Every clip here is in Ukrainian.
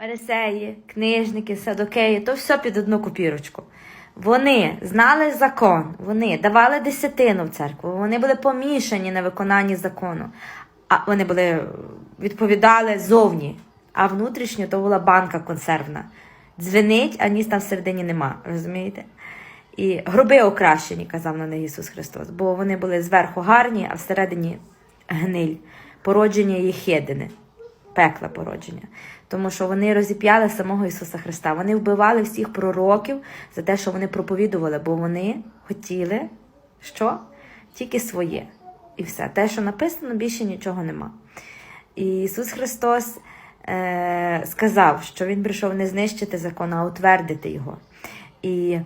Фарисеї, книжники, садокеї, то все під одну копірочку. Вони знали закон, вони давали десятину в церкву, вони були помішані на виконанні закону, а вони були відповідали зовні, а внутрішньо то була банка консервна. Дзвенить, а ніс там всередині нема, розумієте? І гроби окращені, казав на них Ісус Христос, бо вони були зверху гарні, а всередині гниль, породження єхидини, пекла породження. Тому що вони розіп'яли самого Ісуса Христа. Вони вбивали всіх пророків за те, що вони проповідували, бо вони хотіли що? Тільки своє. І все. Те, що написано, більше нічого нема. І Ісус Христос е, сказав, що Він прийшов не знищити закон, а утвердити його. І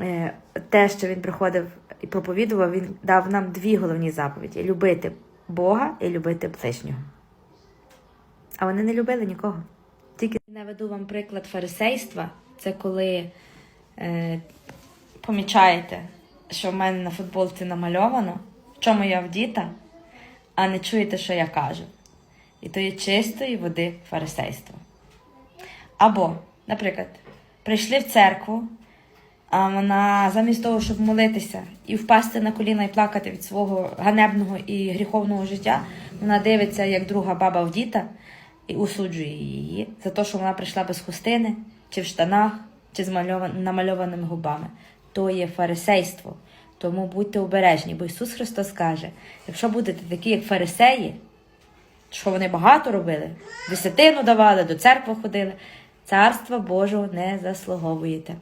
е, те, що він приходив і проповідував, він дав нам дві головні заповіді: любити Бога і любити ближнього. А вони не любили нікого. Тільки наведу вам приклад фарисейства. Це коли е, помічаєте, що в мене на футболці намальовано, в чому я вдіта, а не чуєте, що я кажу. І то є чистої води фарисейство. Або, наприклад, прийшли в церкву, а вона замість того, щоб молитися і впасти на коліна і плакати від свого ганебного і гріховного життя, вона дивиться, як друга баба вдіта, і усуджує її за те, що вона прийшла без хустини, чи в штанах, чи з мальован- намальованими губами. То є фарисейство. Тому будьте обережні, бо Ісус Христос каже: якщо будете такі, як фарисеї, що вони багато робили, десятину давали, до церкви ходили, царства Божого не заслуговуєте.